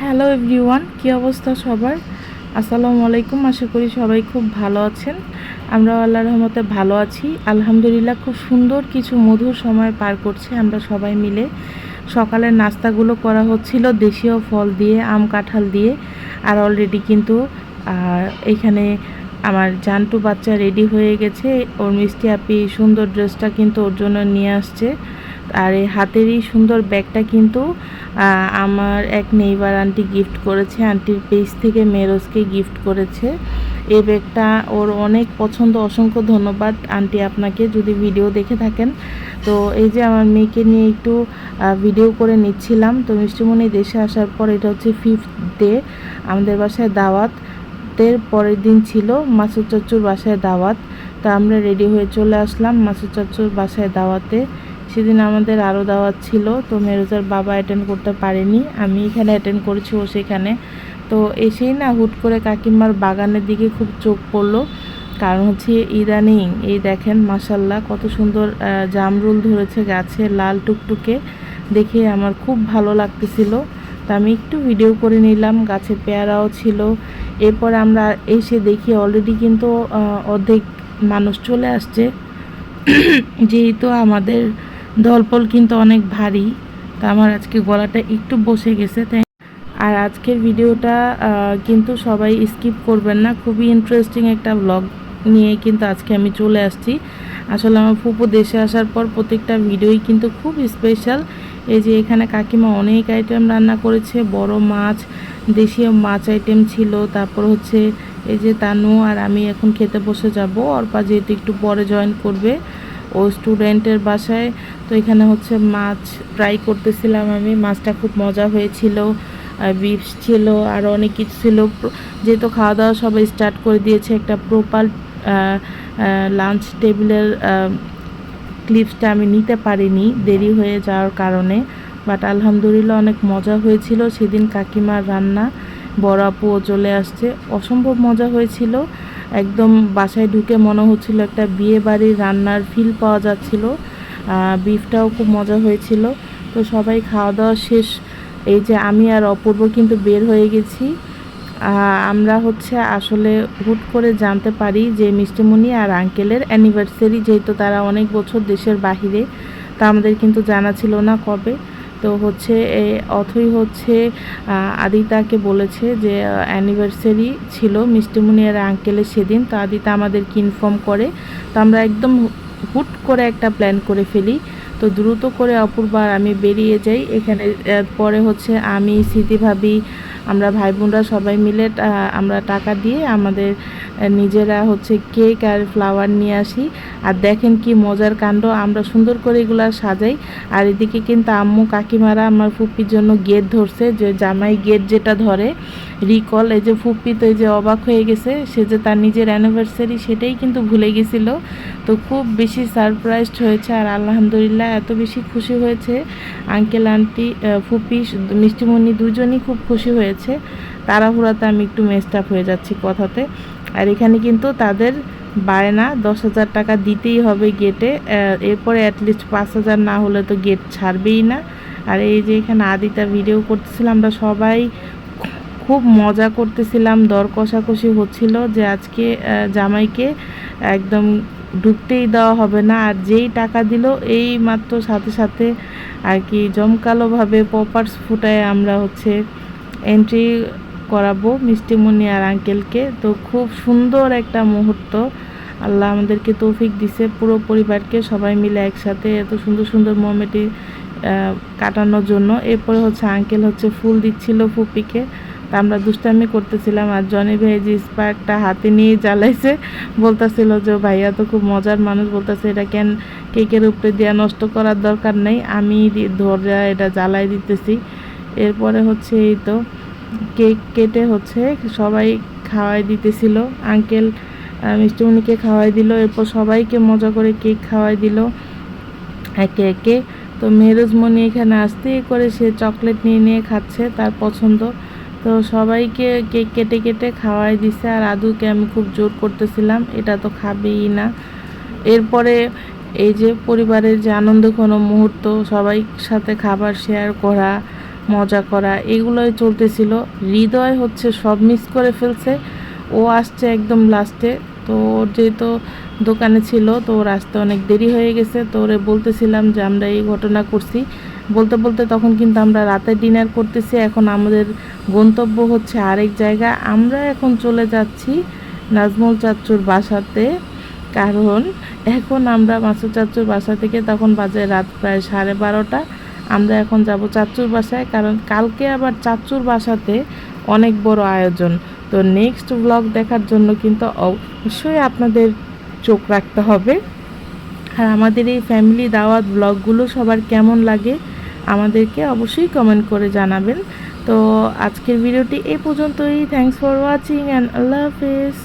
Hello everyone কী অবস্থা সবার? আসসালামু আলাইকুম, আশা করি সবাই খুব ভালো আছেন। আমরা আল্লাহ রহমতে ভালো আছি। আলহামদুলিল্লাহ খুব সুন্দর কিছু মধুর সময় পার করছে আমরা সবাই মিলে। সকালের নাস্তাগুলো করা হচ্ছিল দেশীয় ফল দিয়ে, আম কাঁঠাল দিয়ে। আর অলরেডি কিন্তু এখানে আমার জান্টু বাচ্চা রেডি হয়ে গেছে। ওর মিষ্টি আপি সুন্দর ড্রেসটা কিন্তু ওর জন্য নিয়ে আসছে। আর এই হাতের এই সুন্দর ব্যাগটা কিন্তু আমার এক নেইবার আন্টি গিফট করেছে। আন্টির পেজ থেকে মেরোজকে গিফট করেছে। এই ব্যাগটা ওর অনেক পছন্দ, অসংখ্য ধন্যবাদ। আন্টি আপনাকে যদি ভিডিও দেখে থাকেন। তো এই যে আমার মেয়েকে নিয়ে একটু ভিডিও করে নিচ্ছিলাম। তো মিষ্টিমণি দেশে আসার পর এটা হচ্ছে ফিফথ ডে আমাদের বাসায় দাওয়াত তের পরের দিন ছিল। মাসুদ চাচুর বাসায় দাওয়াত। তো আমরা রেডি হয়ে চলে আসলাম মাসুদ চাচুর বাসায় দাওয়াতে। সেদিন আমাদের আরও দাওয়াত ছিল, তো মেরোজার বাবা অ্যাটেন্ড করতে পারেনি। আমি এখানে অ্যাটেন্ড করেছি ও সেখানে। তো এসেই না হুট করে কাকিমার বাগানের দিকে খুব চোখ পড়ল। কারণ হচ্ছে ইদানিং, এই দেখেন মাসাল্লাহ কত সুন্দর জামরুল ধরেছে গাছে লাল টুকটুকে। দেখে আমার খুব ভালো লাগতেছিল। তা আমি একটু ভিডিও করে নিলাম, গাছে পেয়ারাও ছিল। এরপর আমরা এসে দেখি অলরেডি কিন্তু অর্ধেক মানুষ চলে আসছে। যেহেতু আমাদের দলপল কিন্তু অনেক ভারী, তা আমার আজকে গলাটা একটু বসে গেছে, তাই আর আজকের ভিডিওটা কিন্তু সবাই স্কিপ করবেন না। খুবই ইন্টারেস্টিং একটা ব্লগ নিয়ে কিন্তু আজকে আমি চলে আসছি। আসলে আমার ফুপু দেশে আসার পর প্রত্যেকটা ভিডিওই কিন্তু খুব স্পেশাল এই যে এখানে কাকিমা অনেক আইটেম রান্না করেছে, বড় মাছ, দেশীয় মাছ আইটেম ছিল, তারপর হচ্ছে এই যে তানু আর আমি এখন খেতে বসে যাব। অর্পা যেহেতু একটু পরে জয়েন করবে, ও স্টুডেন্টের বাসায়। তো এখানে হচ্ছে মাছ ট্রাই করতেছিলাম আমি। মাছটা খুব মজা হয়েছিল বিফ ছিল, আর অনেক কিছু ছিল। যেহেতু খাওয়া দাওয়া সবাই স্টার্ট করে দিয়েছে একটা প্রপার লাঞ্চ টেবিলের ক্লিপসটা আমি নিতে পারিনি, দেরি হয়ে যাওয়ার কারণে। বাট আলহামদুলিল্লাহ অনেক মজা হয়েছিল। সেদিন কাকিমার রান্না বড় আপুও চলে আসছে। অসম্ভব মজা হয়েছিল। একদম বাসায় ঢুকে মনে হচ্ছিল একটা বিয়ে বাড়ির রান্নার ফিল পাওয়া যাচ্ছিল। বিফটাও খুব মজা হয়েছিল। তো সবাই খাওয়া দাওয়া শেষ। এই যে আমি আর অপূর্ব কিন্তু বের হয়ে গেছি। আমরা হচ্ছে আসলে হুট করে জানতে পারি যে মিষ্টিমণি আর আঙ্কেলের অ্যানিভার্সারি যেহেতু তারা অনেক বছর দেশের বাহিরে, তা আমাদের কিন্তু জানা ছিল না কবে। তো হচ্ছে অথই হচ্ছে আদিতাকে বলেছে যে অ্যানিভার্সারি ছিল মিষ্টিমুনিয়ার আঙ্কেলের সেদিন, তো আদিতা আমাদেরকে ইনফর্ম করে। তো আমরা একদম হুট করে একটা প্ল্যান করে ফেলি। তো দ্রুত করে অপূর্বার আমি বেরিয়ে যাই। এখানে পরে হচ্ছে আমি, স্মৃতি ভাবি আমরা ভাই বোনরা সবাই মিলে আমরা টাকা দিয়ে আমাদের নিজেরা হচ্ছে কেক আর ফ্লাওয়ার নিয়ে আসি। আর দেখেন কি মজার কাণ্ড, আমরা সুন্দর করে এগুলা সাজাই। আর এদিকে কিন্তু আম্মু কাকিমারা আমার ফুপির জন্য গেট ধরছে, যে জামাই গেট যেটা ধরে। রিকল, এই যে ফুপি তো এই যে অবাক হয়ে গেছে, সে যে তার নিজের অ্যানিভার্সারি সেটাই কিন্তু ভুলে গেছিল। তো খুব বেশি সারপ্রাইজড হয়েছে আর আলহামদুলিল্লাহ এত বেশি খুশি হয়েছে। আঙ্কেল আন্টি ফুপি মিষ্টিমণি দুজনই খুব খুশি হয়েছে। তাড়াহুড়াতে আমি একটু মেস্ট আপ হয়ে যাচ্ছি কথাতে। আর এখানে কিন্তু তাদের বায়না দশ হাজার টাকা দিতেই হবে গেটে এরপরে অ্যাটলিস্ট পাঁচ হাজার না হলে তো গেট ছাড়বেই না। আর এই যে এখানে আদিতা ভিডিও করতেছিলাম আমরা সবাই খুব মজা করতেছিলাম, দর কষাকষি হচ্ছিল যে আজকে জামাইকে একদম ঢুকতেই দেওয়া হবে না। আর যেই টাকা দিল, এই মাত্র সাথে সাথে আর কি জমকালোভাবে পপার্স ফুটায় আমরা হচ্ছে এন্ট্রি করাবো মিষ্টিমণি আর আঙ্কেলকে তো খুব সুন্দর একটা মুহূর্ত। আল্লাহ আমাদেরকে তৌফিক দিছে, পুরো পরিবারকে সবাই মিলে একসাথে এত সুন্দর সুন্দর মোমেন্টে কাটানোর জন্য। এরপরে হচ্ছে আঙ্কেল হচ্ছে ফুল দিচ্ছিল ফুপিকে। তা আমরা দুষ্টামি করতেছিলাম আর জনি ভাই যে স্পার্কটা হাতে নিয়ে জ্বালাইছে, বলতেছিল যে, ভাইয়া তো খুব মজার মানুষ। বলতেছে, এটা কেন কেকের উপরে দেওয়া নষ্ট করার দরকার নেই? আমি ধরে এটা জ্বালাই দিতেছি। এরপরে হচ্ছে এই তো কেক কেটে হচ্ছে, সবাই খাওয়াই দিতেছিল। আঙ্কেল মিষ্টিমণিকে খাওয়াই দিল, এরপর সবাইকে মজা করে কেক খাওয়াই দিল একে একে। তো মেহরুজমণি এখানে আসতেই করে সে চকলেট নিয়ে নিয়ে খাচ্ছে তার পছন্দ। তো সবাইকে কেক কেটে কেটে খাওয়াই দিছে আর আদুকে আমি খুব জোর করতেছিলাম, এটা তো খাবেই না। এরপরে এই যে পরিবারের যে আনন্দ কোনো মুহূর্ত, সবাই সাথে খাবার শেয়ার করা মজা করা, এগুলোই চলতেছিল। হৃদয় হচ্ছে সব মিস করে ফেলছে। ও আসছে একদম লাস্টে তো ওর যেহেতু দোকানে ছিল, তো ওর আসতে অনেক দেরি হয়ে গেছে। তো ওরে বলতেছিলাম যে, আমরা এই ঘটনা করছি। বলতে বলতে তখন কিন্তু আমরা রাতে ডিনার করতেছি। এখন আমাদের গন্তব্য হচ্ছে আরেক জায়গা। আমরা এখন চলে যাচ্ছি নাজমুল চাচ্চুর বাসাতে। কারণ এখন আমরা মাসুদ চাচ্চুর বাসা থেকে তখন বাজে রাত প্রায় সাড়ে বারোটা। আমরা এখন যাব চাচ্চুর বাসায়, কারণ কালকে আবার চাচ্চুর বাসাতে অনেক বড় আয়োজন। তো নেক্সট ব্লগ দেখার জন্য কিন্তু অবশ্যই আপনাদের চোখ রাখতে হবে। আর আমাদের এই ফ্যামিলি দাওয়াত ব্লগগুলো সবার কেমন লাগে আমাদেরকে অবশ্যই কমেন্ট করে জানাবেন। তো আজকের ভিডিওটি এই পর্যন্তই। থ্যাংকস ফর ওয়াচিং অ্যান্ড আল্লাহ হাফেজ।